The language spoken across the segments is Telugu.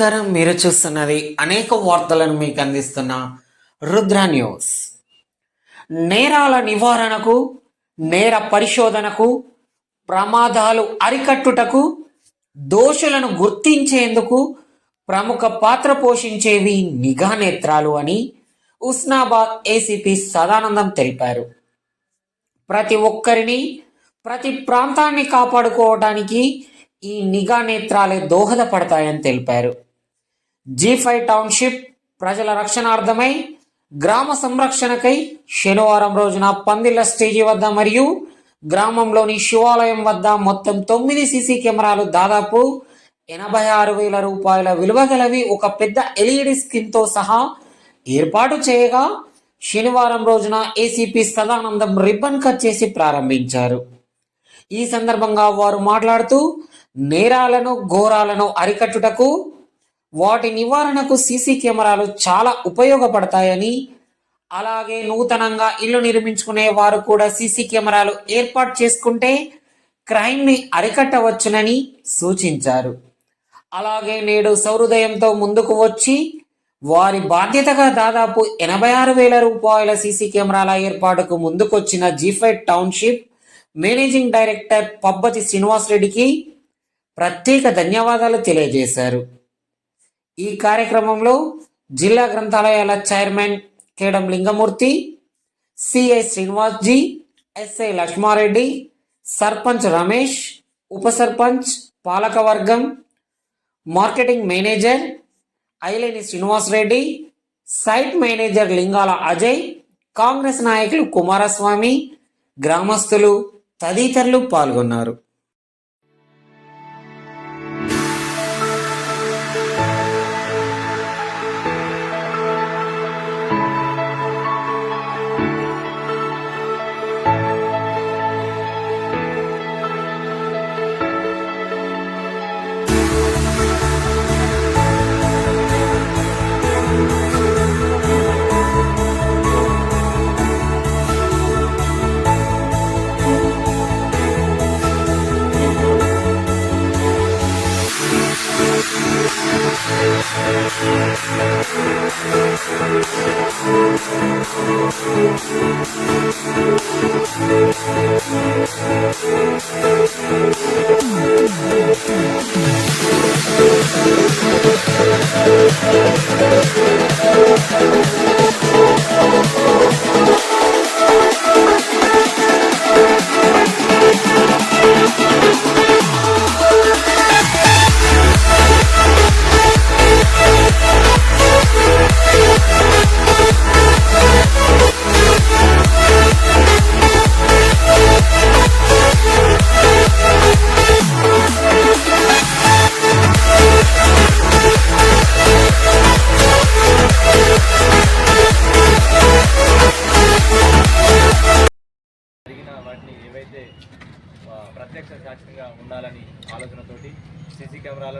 నమస్కారం మీరు చూస్తున్నది అనేక వార్తలను మీకు అందిస్తున్న రుద్ర న్యూస్. నేరాల నివారణకు నేర పరిశోధనకు ప్రమాదాలు అరికట్టుటకు దోషులను గుర్తించేందుకు ప్రముఖ పాత్ర పోషించేవి నిఘా నేత్రాలు అని ఉస్నాబాద్ ఏసీపీ సదానందం తెలిపారు. ప్రతి ఒక్కరిని ప్రతి ప్రాంతాన్ని కాపాడుకోవడానికి ఈ నిఘా నేత్రాలే దోహదపడతాయని తెలిపారు. జీ ఫైవ్ టౌన్షిప్ ప్రజల రక్షణార్థమై గ్రామ సంరక్షణకై శనివారం రోజున పందిళ్ళ స్టేజీ వద్ద మరియు గ్రామంలోని శివాలయం వద్ద మొత్తం తొమ్మిది సీసీ కెమెరాలు దాదాపు ఎనభై ఆరు వేల రూపాయల విలువ గలవి. ఒక పెద్ద ఎల్ఈడి స్క్రీన్తో సహా ఏర్పాటు చేయగా శనివారం రోజున ఏసీపీ సదానందం రిబ్బన్ కట్ చేసి ప్రారంభించారు. ఈ సందర్భంగా వారు మాట్లాడుతూ నేరాలను ఘోరాలను అరికట్టుటకు వాటి నివారణకు సీసీ కెమెరాలు చాలా ఉపయోగపడతాయని అలాగే నూతనంగా ఇల్లు నిర్మించుకునే వారు కూడా సీసీ కెమెరాలు ఏర్పాటు చేసుకుంటే క్రైమ్ని అరికట్టవచ్చునని సూచించారు. అలాగే నేడు సౌహృదయంతో ముందుకు వచ్చి వారి బాధ్యతగా దాదాపు ఎనభై ఆరు వేల రూపాయల సీసీ కెమెరాల ఏర్పాటుకు ముందుకొచ్చిన జీఫైట్ టౌన్షిప్ మేనేజింగ్ డైరెక్టర్ పబ్బతి శ్రీనివాసరెడ్డికి ప్రత్యేక ధన్యవాదాలు తెలియజేశారు. ఈ కార్యక్రమంలో జిల్లా గ్రంథాలయాల chairman Kedam Lingamurthy CI Srinivasji SI Lakshmareddy sarpanch Ramesh ఉప సర్పంచ్ పాలకవర్గం marketing manager Aileni Srinivasareddy site manager Lingala Ajay Congress నాయకులు కుమారస్వామి గ్రామస్తులు తదితరులు పాల్గొన్నారు. Thank you.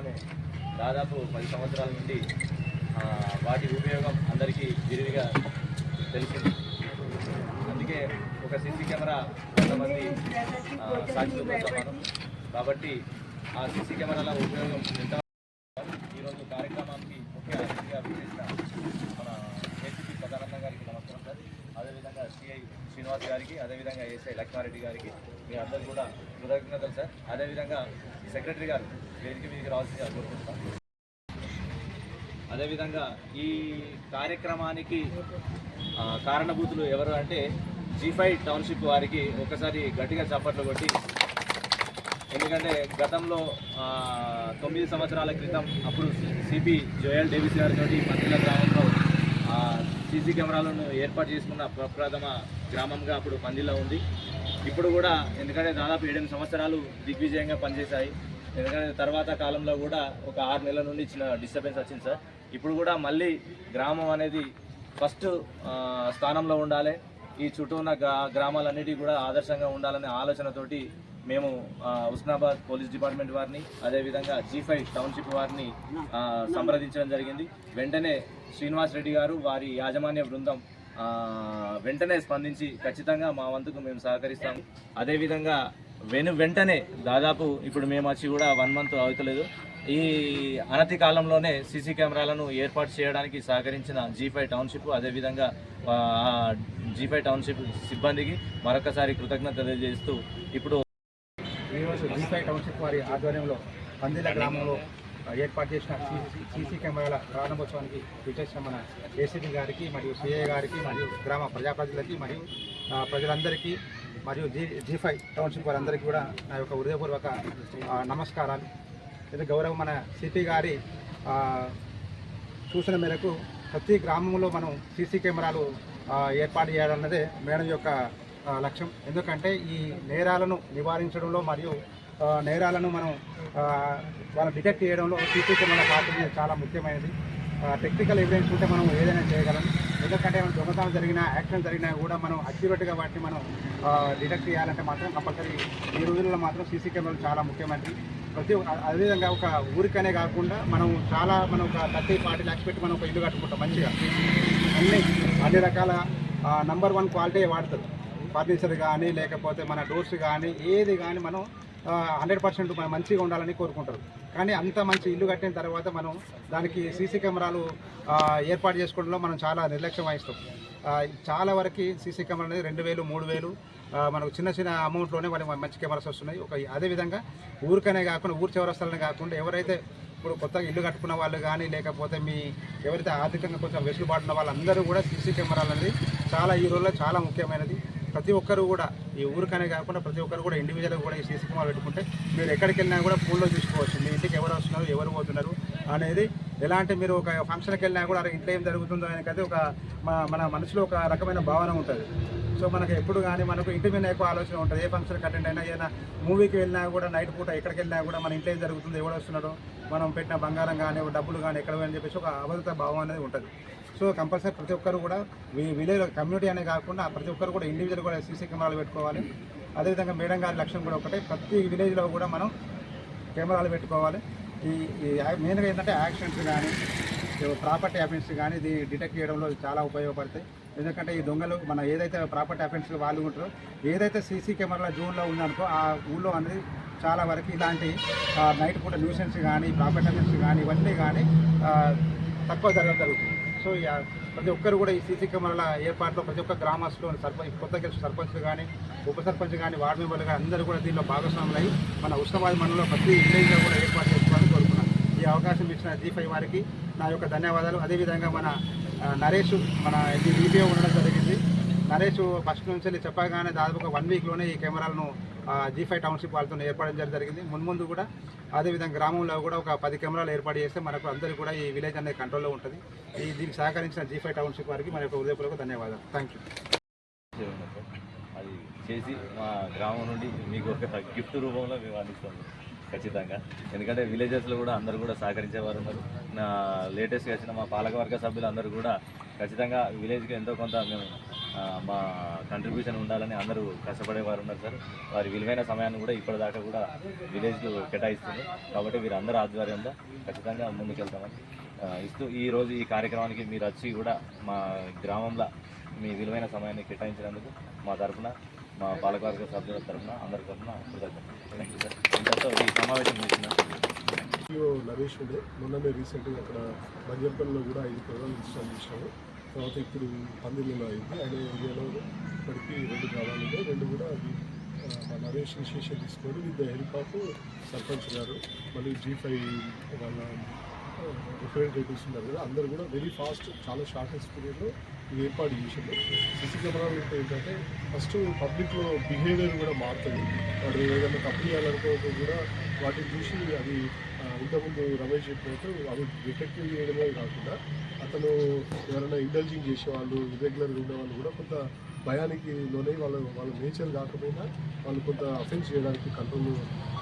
సీసీ దాదాపు పది సంవత్సరాల నుండి వాటి ఉపయోగం అందరికీ విరివిగా తెలిసింది. అందుకే ఒక సీసీ కెమెరా కొంతమంది ఆ, సాక్షులతో సమానం. కాబట్టి ఆ సీసీ కెమెరాల ఉపయోగం ఎంత? ఈరోజు కార్యక్రమానికి ముఖ్య అతిథిగా విచ్చేసిన మన ఏసీపీ సదానంద గారికి నమస్కారం సార్. అదేవిధంగా సిఐ శ్రీనివాస్ గారికి అదేవిధంగా ఎస్ఐ లక్ష్మారెడ్డి గారికి మీ అందరూ కూడా కృతజ్ఞతలు సార్. అదేవిధంగా సెక్రటరీ గారు వేదిక మీదకి రావాల్సిందిగా కోరుకుంటున్నాం. అదేవిధంగా ఈ కార్యక్రమానికి కారణభూతులు ఎవరు అంటే జీఫై టౌన్షిప్ వారికి ఒకసారి గట్టిగా చప్పట్లు కొట్టి ఎందుకంటే గతంలో తొమ్మిది సంవత్సరాల క్రితం అప్పుడు సిపి జోయల్ డేవిస్ గారితో మంత్రుల గ్రామంలో సీసీ కెమెరాలను ఏర్పాటు చేసుకున్న ప్రప్రథమ గ్రామంగా అప్పుడు పందిలో ఉంది. ఇప్పుడు కూడా ఎందుకంటే దాదాపు ఏడెనిమిది సంవత్సరాలు దిగ్విజయంగా పనిచేశాయి. ఎందుకంటే తర్వాత కాలంలో కూడా ఒక ఆరు నెలల నుండి చిన్న డిస్టర్బెన్స్ వచ్చింది సార్. ఇప్పుడు కూడా మళ్ళీ గ్రామం అనేది ఫస్ట్ స్థానంలో ఉండాలి. ఈ చుట్టూ ఉన్న గ్రా గ్రామాలన్నిటికీ కూడా ఆదర్శంగా ఉండాలనే ఆలోచనతోటి మేము ఆ, ఉస్నాబాద్ పోలీస్ డిపార్ట్మెంట్ వారిని అదేవిధంగా జీ ఫైవ్ టౌన్షిప్ వారిని సంప్రదించడం జరిగింది. వెంటనే శ్రీనివాస్ రెడ్డి గారు వారి యాజమాన్య బృందం వెంటనే స్పందించి ఖచ్చితంగా మా వంతుకు మేము సహకరిస్తాం. అదేవిధంగా వెను వెంటనే దాదాపు ఇప్పుడు మేము వచ్చి కూడా వన్ మంత్ అవుతలేదు. ఈ అనతి కాలంలోనే సీసీ కెమెరాలను ఏర్పాటు చేయడానికి సహకరించిన జీ టౌన్షిప్ అదేవిధంగా జీ టౌన్షిప్ సిబ్బందికి మరొకసారి కృతజ్ఞత తెలియజేస్తూ ఇప్పుడు జీఫై టౌన్షిప్ వారి ఆధ్వర్యంలో పందిల గ్రామంలో ఏర్పాటు చేసిన సీసీ సీసీ కెమెరాల ప్రారంభోత్సవానికి విచ్చేసిన మన ఏసీపీ గారికి మరియు సిఐ గారికి మరియు గ్రామ ప్రజాప్రతినిధులకి మరియు ప్రజలందరికీ మరియు జీ జీ ఫైవ్ టౌన్షిప్ వారందరికీ కూడా నా యొక్క హృదయపూర్వక నమస్కారాలు. ఇది గౌరవం మన సిపి గారి సూచన మేరకు ప్రతి గ్రామంలో మనం సీసీ కెమెరాలు ఏర్పాటు చేయాలన్నదే మేడం యొక్క లక్ష్యం. ఎందుకంటే ఈ నేరాలను నివారించడంలో మరియు నేరాలను మనం వాళ్ళు డిటెక్ట్ చేయడంలో సీసీ కెమెరా పాత్ర చాలా ముఖ్యమైనది. టెక్నికల్ ఎవిడెన్స్ ఉంటే మనం ఏదైనా చేయగలం. ఎందుకంటే మనం దొంగతనం జరిగినా యాక్సిడెంట్ జరిగినా కూడా మనం అక్యురేట్గా వాటిని మనం డిటెక్ట్ చేయాలంటే మాత్రం కంపల్సరీ ఈ రోజుల్లో మాత్రం సీసీ కెమెరాలు చాలా ముఖ్యమైనది ప్రతి అదేవిధంగా ఒక ఊరికనే కాకుండా మనం చాలా మనం ఒక థర్టీ ఫార్టీ ల్యాక్స్ పెట్టి మనం ఒక ఇల్లు కట్టుకుంటాం మంచిగా. అన్ని అన్ని రకాల నంబర్ వన్ క్వాలిటీ వాడతారు. ఫర్నిచర్ కానీ లేకపోతే మన డోర్స్ కానీ ఏది కానీ మనం హండ్రెడ్ పర్సెంట్ మనం మంచిగా ఉండాలని కోరుకుంటారు. కానీ అంత మంచి ఇల్లు కట్టిన తర్వాత మనం దానికి సీసీ కెమెరాలు ఏర్పాటు చేసుకోవడంలో మనం చాలా నిర్లక్ష్యం వహిస్తాం. చాలా వరకు సీసీ కెమెరా అనేది రెండు వేలు మూడు వేలు మనకు చిన్న చిన్న అమౌంట్లోనే మనకి మంచి కెమెరాస్ వస్తున్నాయి. ఒక అదేవిధంగా ఊరికనే కాకుండా ఊరి చివరస్తలనే కాకుండా ఎవరైతే ఇప్పుడు కొత్తగా ఇల్లు కట్టుకున్న వాళ్ళు కానీ లేకపోతే మీ ఎవరైతే ఆర్థికంగా కొంచెం వెసులుబాటు ఉన్న వాళ్ళందరూ కూడా సీసీ కెమెరాలు అనేది చాలా ఈ రోజుల్లో చాలా ముఖ్యమైనది. ప్రతి ఒక్కరు కూడా ఈ ఊరికనే కాకుండా ప్రతి ఒక్కరు కూడా ఇండివిజువల్గా కూడా ఈ సీసీ కెమెరా పెట్టుకుంటే మీరు ఎక్కడికి వెళ్ళినా కూడా ఫోన్లో చూసుకోవచ్చు. మీ ఇంటికి ఎవరు వస్తున్నారు ఎవరు పోతున్నారు అనేది ఎలాంటి మీరు ఒక ఫంక్షన్కి వెళ్ళినా కూడా అరే ఇంట్లో ఏం జరుగుతుందో అనేది ఒక మన మనసులో ఒక రకమైన భావన ఉంటుంది. సో మనకు ఎప్పుడు కానీ మనకు ఇంటి మీద ఎక్కువ ఆలోచన ఉంటుంది. ఏ ఫంక్షన్కి అటెండ్ అయినా ఏదైనా మూవీకి వెళ్ళినా కూడా నైట్ పూట ఎక్కడికి వెళ్ళినా కూడా మన ఇంట్లో ఏం జరుగుతుంది ఎవడు వస్తున్నారో మనం పెట్టిన బంగారం కానీ డబ్బులు కానీ ఎక్కడ అని చెప్పేసి ఒక అభద్రత భావం అనేది ఉంటుంది. సో కంపల్సరీ ప్రతి ఒక్కరు కూడా విలేజ్ కమ్యూనిటీ అనే కాకుండా ప్రతి ఒక్కరు కూడా ఇండివిజువల్ కూడా సీసీ కెమెరాలు పెట్టుకోవాలి. అదేవిధంగా మేడం గారి లక్ష్యం కూడా ఒకటే ప్రతి విలేజ్లో కూడా మనం కెమెరాలు పెట్టుకోవాలి. ఈ మెయిన్గా ఏంటంటే యాక్సిడెంట్స్ కానీ ప్రాపర్టీ అఫెన్స్ కానీ ఇది డిటెక్ట్ చేయడంలో చాలా ఉపయోగపడతాయి. ఎందుకంటే ఈ దొంగలు మన ఏదైతే ప్రాపర్టీ అఫెన్స్లు వాళ్ళు ఉంటారో ఏదైతే సీసీ కెమెరాల జోన్లో ఉందనుకో ఆ ఊళ్ళో అనేది చాలా వరకు ఇలాంటి నైట్ పూట న్యూసెన్స్ కానీ ప్రాపర్టీ అఫెన్స్ కానీ ఇవన్నీ కానీ తక్కువ జరగడం జరుగుతుంది. సో ప్రతి ఒక్కరు కూడా ఈ సీసీ కెమెరాల ఏర్పాటులో ప్రతి ఒక్క గ్రామస్తులు సర్పంచ్ కొత్త గెలిచిన సర్పంచ్ కానీ ఉప సర్పంచ్ కానీ వార్డు మెంబర్లు కానీ అందరూ కూడా దీనిలో భాగస్వాములు అయ్యి మన ఉస్మాబాద్ మండలంలో ప్రతి విలేజ్లో కూడా ఏర్పాటు చేసుకోవాలని కోరుకున్నాను. ఈ అవకాశం ఇచ్చిన జీ ఫైవ్ వారికి నా యొక్క ధన్యవాదాలు. అదేవిధంగా మన నరేష్ మన ఇది వీడియో ఉండడం జరిగింది. నరేష్ ఫస్ట్ నుంచి చెప్పగానే దాదాపు ఒక వన్ వీక్లోనే ఈ కెమెరాలను జీ ఫైవ్ టౌన్షిప్ వాళ్ళతో ఏర్పాటు చేయడం జరిగింది. మున్ముందు కూడా అదేవిధంగా గ్రామంలో కూడా ఒక పది కెమెరాలు ఏర్పాటు చేస్తే మనకు అందరికీ కూడా ఈ విలేజ్ అనేది కంట్రోల్లో ఉంటుంది. ఈ దీనికి సహకరించిన జీ ఫైవ్ టౌన్షిప్ వారికి మన యొక్క హృదయపూర్వక ధన్యవాదాలు. థ్యాంక్ యూ అది చేసి మా గ్రామం నుండి మీకు ఒక గిఫ్ట్ రూపంలో మేము అందిస్తాము. ఖచ్చితంగా. ఎందుకంటే విలేజెస్లో కూడా అందరూ కూడా సహకరించేవారు ఉన్నారు. నా లేటెస్ట్గా వచ్చిన మా పాలకవర్గ సభ్యులు అందరూ కూడా ఖచ్చితంగా విలేజ్కి ఎంతో కొంత మేము మా కంట్రిబ్యూషన్ ఉండాలని అందరూ కష్టపడేవారు ఉన్నారు సార్. వారి విలువైన సమయాన్ని కూడా ఇప్పటిదాకా కూడా విలేజ్లో కేటాయిస్తుంది కాబట్టి వీరందరూ ఆధ్వర్యంలో ఖచ్చితంగా ముందుకెళ్తామని ఇస్తూ ఈ రోజు ఈ కార్యక్రమానికి మీరు వచ్చి కూడా మా గ్రామంలో మీ విలువైన సమయాన్ని కేటాయించినందుకు మా తరఫున మా పాలకవర్గ సభ్యుల తరఫున అందరి తరఫున కృతజ్ఞతలు. థ్యాంక్ యూ సార్ ఈ సమావేశం చేసిన నరేష్ ఉండే. మొన్ననే రీసెంట్గా అక్కడ బంజంపల్లిలో కూడా ఐదు ప్రోగ్రాలు ఇన్స్టాల్ చేసినాము తర్వాత ఇప్పుడు పందిళ్ళలో అయింది. ఆయన ఏరియాలో ఇప్పటికీ రెండు గ్రామాలు ఉన్నాయి. రెండు కూడా అది మా నరేష్ ఇనిషియేషన్ తీసుకొని with the help of sarpanch గారు మళ్ళీ జీ ఫైవ్ వాళ్ళ రిప్రజెంటేటివ్స్ ఉన్నారు కదా అందరూ కూడా వెరీ ఫాస్ట్ చాలా షార్టెస్ట్ పీరియడ్లో ఇది ఏర్పాటు చేసింది సీసీ కెమెరాలు అంటే ఏంటంటే ఫస్ట్ పబ్లిక్లో బిహేవియర్ కూడా మారుతుంది. వాడు ఏదైనా తప్పు చేయాలనుకోక కూడా వాటిని చూసి అది ఇంతకుముందు రమేష్ చెప్పినట్టు అవి డిటెక్టివ్ చేయడమే కాకుండా అతను ఎవరైనా ఇంటెలిజింగ్ చేసేవాళ్ళు ఇర్రెగ్యులర్గా ఉండేవాళ్ళు కూడా కొంత భయానికి లోనే వాళ్ళ వాళ్ళ నేచర్ కాకపోయినా వాళ్ళు కొంత అఫెన్స్ చేయడానికి కంట్రోల్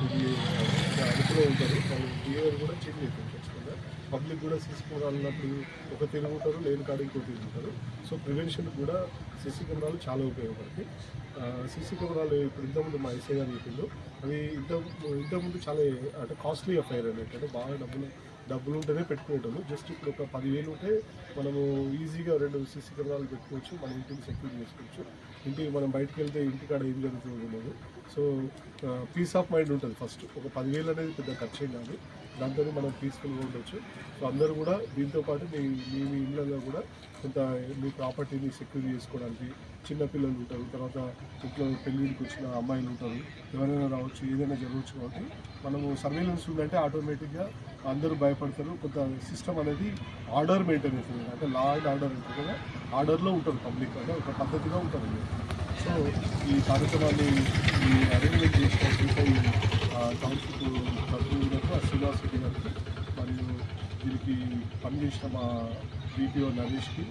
ఇది ఆ, ఉంటారు. వాళ్ళ బిహేవియర్ కూడా చేంజ్ అవుతుంది. పబ్లిక్ కూడా సిసి కెమెరాలు ఉన్నప్పుడు ఒక తిరుగు ఉంటారు లేని కాడ ఇంకో తిరుగు ఉంటారు. సో ప్రివెన్షన్ కూడా సిసి కెమెరాలు చాలా ఉపయోగపడతాయి. సీసీ కెమెరాలు ఇప్పుడు ఇంతకుముందు మా ఎస్ఐ గారు చెప్పిండు అవి ఇంత ఇంతకుముందు చాలా అంటే కాస్ట్లీ అఫైర్ అనేది అంటే బాగా డబ్బులు డబ్బులు ఉంటేనే పెట్టుకునేటోళ్ళు. జస్ట్ ఇప్పుడు ఒక పదివేలు ఉంటే మనము ఈజీగా రెండు సీసీ కెమెరాలు పెట్టుకోవచ్చు మన ఇంటిని సెక్యూర్ చేసుకోవచ్చు. ఇంటికి మనం బయటకు వెళ్తే ఇంటికాడ ఏం జరుగుతుందో సో పీస్ ఆఫ్ మైండ్ ఉంటుంది ఫస్ట్ ఒక పదివేలు అనేది పెద్ద ఖర్చు ఏం కాదు. దాంతో మనం పీస్ఫుల్గా ఉండొచ్చు. సో అందరూ కూడా దీంతో పాటు మీ మీ ఇళ్ళల్లో కూడా కొంత మీ ప్రాపర్టీని సెక్యూర్ చేసుకోవడానికి చిన్నపిల్లలు ఉంటారు తర్వాత ఇంట్లో పెళ్ళిళ్ళకి వచ్చిన అమ్మాయిలు ఉంటారు ఎవరైనా రావచ్చు ఏదైనా జరగవచ్చు కాబట్టి మనము సర్వేలెన్స్ ఉందంటే ఆటోమేటిక్గా అందరూ భయపడతారు. కొంత సిస్టమ్ అనేది ఆర్డర్ మెయింటైన్ అవుతుంది. అంటే లా అండ్ ఆర్డర్ ఉంటుంది కదా ఆర్డర్లో ఉంటుంది పబ్లిక్ అంటే ఒక పద్ధతిగా ఉంటుంది సో ఈ కార్యక్రమాన్ని ఈ అరేంజ్మెంట్ చేసుకోవాల్సిన ఈ కౌన్సిల్ ప్రతినిధులకు ఆ శ్రీనివాస్ రెడ్డి గారికి మరియు దీనికి పనిచేసిన మా డిపిఓ నరేష్కి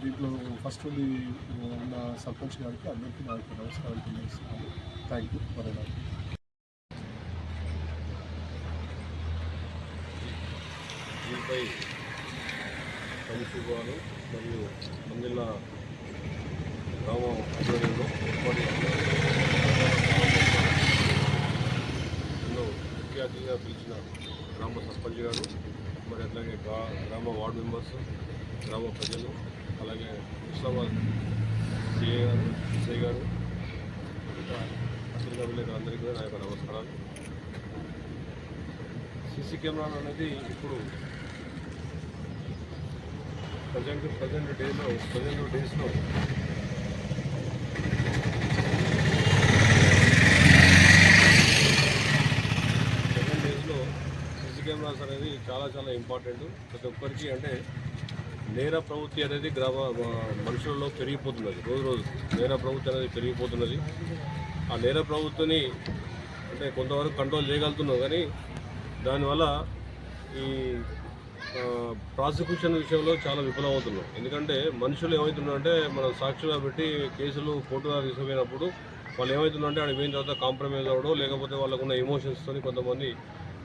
దీంట్లో ఫస్ట్ ఉంది ఉన్న సర్పంచ్ గారికి అందరికీ నా యొక్క నమస్కారం తెలియజేస్తున్నాను. థ్యాంక్ యూ మరి దీనిపై టౌన్షిప్ మరియు మందిల గ్రామ ఆధ్వర్యంలో ఎన్నో ముఖ్య అతిథిగా పిలిచిన గ్రామ సర్పంచ్ గారు మరి అట్లాగే గ్రా- గ్రామ వార్డు మెంబర్స్ గ్రామ ప్రజలు అలాగే ఇస్లామాబాద్ సిఏ గారు ఎస్ఐ గారు అసలు కబులేరు అందరికీ కూడా నా యొక్క నమస్కారాలు. సీసీ కెమెరాలు అనేది ఇప్పుడు ప్రజెంట్ ప్రజెంట్ డేలో ప్రజెంట్ డేస్లో ప్రజెంట్ డేస్లో సీసీ కెమెరాస్ అనేది చాలా చాలా ఇంపార్టెంట్. ప్రతి ఒక్కరికి అంటే నేర ప్రవృత్తి అనేది గ్రామ మనుషుల్లో మనుషులలో పెరిగిపోతున్నది. రోజు రోజు నేర ప్రవృత్తి అనేది పెరిగిపోతున్నది. ఆ నేర ప్రవృత్తిని అంటే కొంతవరకు కంట్రోల్ చేయగలుగుతున్నాం కానీ దానివల్ల ఈ ప్రాసిక్యూషన్ విషయంలో చాలా విఫలమవుతున్నాం. ఎందుకంటే మనుషులు ఏమవుతున్నారంటే మనం సాక్షిగా పెట్టి కేసులు కోర్టుగా తీసుకుపోయినప్పుడు వాళ్ళు ఏమవుతుందంటే ఆడ పోయిన తర్వాత కాంప్రమైజ్ అవ్వడం లేకపోతే వాళ్ళకున్న ఎమోషన్స్తో కొంతమంది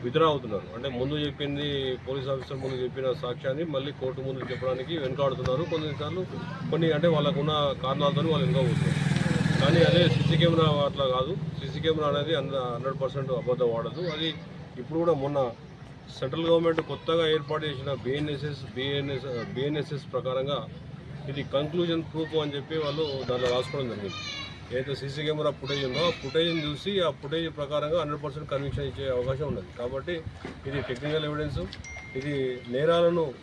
విత్డ్రా అవుతున్నారు. అంటే ముందు చెప్పింది పోలీస్ ఆఫీసర్ ముందు చెప్పిన సాక్ష్యాన్ని మళ్ళీ కోర్టు ముందు చెప్పడానికి వెనుకాడుతున్నారు. కొన్నిసార్లు కొన్ని అంటే వాళ్ళకున్న కారణాలతో వాళ్ళు వెనుక పోతున్నారు. కానీ అదే సిసి కెమెరా అట్లా కాదు. సిసి కెమెరా అనేది హండ్రెడ్ పర్సెంట్ అబద్ధం వాడదు అది ఇప్పుడు కూడా మొన్న సెంట్రల్ గవర్నమెంట్ కొత్తగా ఏర్పాటు చేసిన బిఎన్ఎస్ఎస్ బిఎన్ఎస్ బిఎన్ఎస్ఎస్ ప్రకారంగా ఇది కంక్లూజన్ ప్రూఫ్ అని చెప్పి వాళ్ళు దాంట్లో రాసుకోవడం జరిగింది. ఏదైతే సీసీ కెమెరా ఫుటేజ్ ఉందో ఆ ఫుటేజ్ని చూసి ఆ ఫుటేజ్ ప్రకారంగా హండ్రెడ్ పర్సెంట్ కన్విక్షన్ ఇచ్చే అవకాశం ఉన్నది. కాబట్టి ఇది టెక్నికల్ ఎవిడెన్స్ ఇది నేరాలను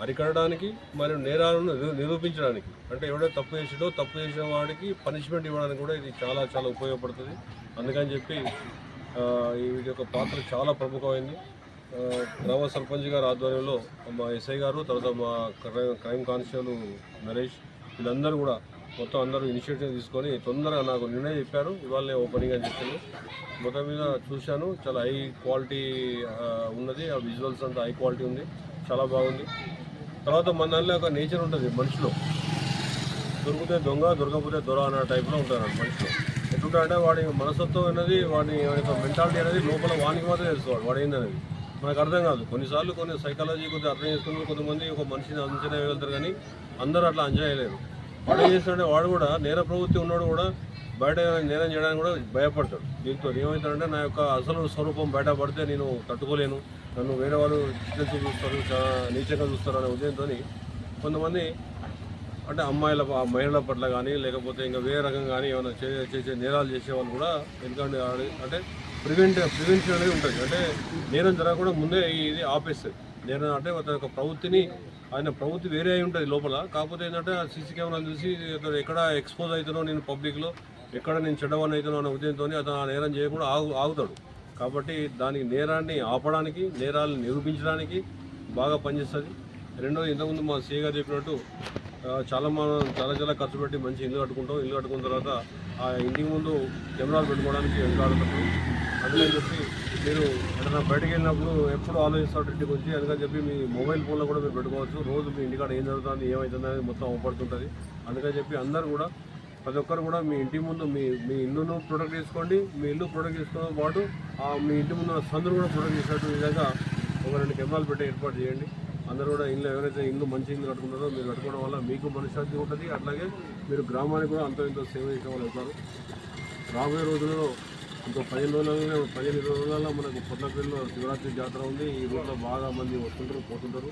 అరికట్టడానికి మరియు నేరాలను నిరూపించడానికి. అంటే ఎవడో తప్పు చేసాడో తప్పు చేసిన వాడికి పనిష్మెంట్ ఇవ్వడానికి కూడా ఇది చాలా చాలా ఉపయోగపడుతుంది. అందుకని చెప్పి వీటి యొక్క పాత్ర చాలా ప్రముఖమైంది. గ్రామ సర్పంచ్ గారి ఆధ్వర్యంలో మా ఎస్ఐ గారు తర్వాత మా క్రై- క్రైమ్ కానిస్టేబుల్ నరేష్ వీళ్ళందరూ కూడా మొత్తం అందరూ ఇనిషియేటివ్ తీసుకొని తొందరగా నాకు నిర్ణయం చెప్పారు. ఇవాళ ఓపెనింగ్ అని చెప్పింది మొత్తం మీద చూశాను. చాలా హై క్వాలిటీ ఉన్నది. ఆ విజువల్స్ అంతా హై క్వాలిటీ ఉంది. చాలా బాగుంది. తర్వాత మన దానిలో ఒక నేచర్ ఉంటుంది మనిషిలో. దొరికితే దొంగ దొరకకపోతే దొర అన్న టైప్లో ఉంటారు మనిషిలో. ఎట్లుంటా అంటే వాడి మనస్తత్వం అనేది వాడి వాడి యొక్క మెంటాలిటీ అనేది లోపల వానికి మాత్రమే తెలుసుకోవాలి వాడు ఏందనేది మనకు అర్థం కాదు. కొన్నిసార్లు కొన్ని సైకాలజీ కొద్దిగా అర్థం చేసుకుని కొంతమంది ఒక మనిషిని అంచనా వేయగలుగుతారు కానీ అందరూ అట్లా అంచనా వేయలేరు. వాడు చేస్తాడే వాడు కూడా నేర ప్రవృత్తి ఉన్నాడు కూడా బయట నేరం చేయడానికి కూడా భయపడతాడు. దీంతో ఏమవుతాడంటే నా యొక్క అసలు స్వరూపం బయట పడితే నేను తట్టుకోలేను. నన్ను వేరే వాళ్ళు చిన్నచూ చూస్తారు చాలా నీచంగా చూస్తారు అనే ఉదయంతో కొంతమంది అంటే అమ్మాయిల మహిళల పట్ల కానీ లేకపోతే ఇంకా వేరే రకం కానీ ఏమైనా చే- చేసే నేరాలు చేసేవాళ్ళు కూడా ఎందుకంటే అంటే ప్రివెంట్ ప్రివెన్షన్ అనేది ఉంటుంది. అంటే నేరం జరగకుండా ముందే ఇది ఆపేస్తుంది నేరం అంటే తన యొక్క ప్రవృత్తిని ఆయన ప్రవృత్తి వేరే అయి ఉంటుంది లోపల. కాకపోతే ఏంటంటే ఆ సీసీ కెమెరాలు చూసి అతను ఎక్కడ ఎక్స్పోజ్ అవుతానో నేను పబ్లిక్లో ఎక్కడ నేను చెడ్డవాన్ని అవుతానో అనే ఉదయంతో అతను ఆ నేరం చేయకుండా ఆగు ఆగుతాడు. కాబట్టి దానికి నేరాన్ని ఆపడానికి నేరాలను నిరూపించడానికి బాగా పనిచేస్తుంది. రెండోది ఇంతకుముందు మా సీఏ గారు చెప్పినట్టు చాలా మనం చాలా చాలా ఖర్చు పెట్టి మంచి ఇల్లు కట్టుకుంటాం. ఇల్లు కట్టుకున్న తర్వాత ఆ ఇంటి ముందు కెమెరాలు పెట్టుకోవడానికి వెనుకాడుతారు అందుకని చెప్పి మీరు ఎక్కడైనా బయటకు వెళ్ళినప్పుడు ఎప్పుడు ఆలోచిస్తారు ఇంటికి వచ్చి అందుకని చెప్పి మీ మొబైల్ ఫోన్లో కూడా మీరు పెట్టుకోవచ్చు. రోజు మీ ఇంటికాడ ఏం జరుగుతుంది ఏమవుతుంది అనేది మొత్తం అవపడుతుంటుంది. అందుకని చెప్పి అందరు కూడా ప్రతి ఒక్కరు కూడా మీ ఇంటి ముందు మీ మీ ఇల్లును ప్రొటెక్ట్ చేసుకోండి. మీ ఇల్లు ప్రొటెక్ట్ చేసుకోవడంతో పాటు ఆ మీ ఇంటి ముందు సందులు కూడా ప్రొటెక్ట్ చేసేట్టు విధంగా ఒక రెండు కెమెరాలు పెట్టి ఏర్పాటు చేయండి. అందరూ కూడా ఇల్లు ఎవరైతే ఇల్లు మంచి ఇల్లు కట్టుకుంటారో మీరు కట్టుకోవడం వల్ల మీకు మనశ్శాంతి ఉంటుంది. అట్లాగే మీరు గ్రామానికి కూడా అంత ఇంత సేవ చేసే వాళ్ళు అవుతారు. రాబోయే రోజుల్లో ఇంకో పదిహేను రోజులలో పదిహేను రోజులలో మనకు పొట్లపల్లిలో శివరాత్రి జాతర ఉంది. ఈ రోజులో బాగా మంది వస్తుంటారు పోతుంటారు.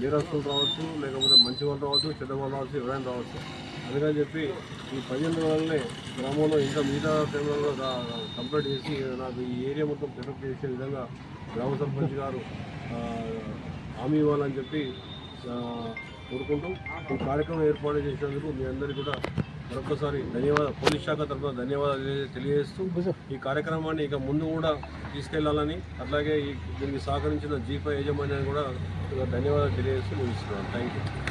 నీరస్తులు రావచ్చు లేకపోతే మంచి వాళ్ళు రావచ్చు చెడ్డ వాళ్ళు రావచ్చు ఎవరైనా రావచ్చు. అందుకని చెప్పి ఈ పదిహేను రోజులనే గ్రామంలో ఇంకా మిగతా టైంలలో కంప్లీట్ చేసి నాకు ఈ ఏరియా మొత్తం ప్రొటెక్ట్ చేసే విధంగా గ్రామ సర్పంచ్ గారు హామీ ఇవ్వాలని చెప్పి కోరుకుంటూ ఈ కార్యక్రమం ఏర్పాటు చేసినందుకు మీ అందరికీ కూడా మరొకసారి ధన్యవాదాలు పోలీస్ శాఖ తరఫున ధన్యవాదాలు తెలియ- తెలియజేస్తూ ఈ కార్యక్రమాన్ని ఇక ముందు కూడా తీసుకెళ్ళాలని అట్లాగే ఈ దీనికి సహకరించిన జీపై యాజమాన్యాన్ని కూడా ధన్యవాదాలు తెలియజేస్తూ ముగిస్తున్నాను. Thank you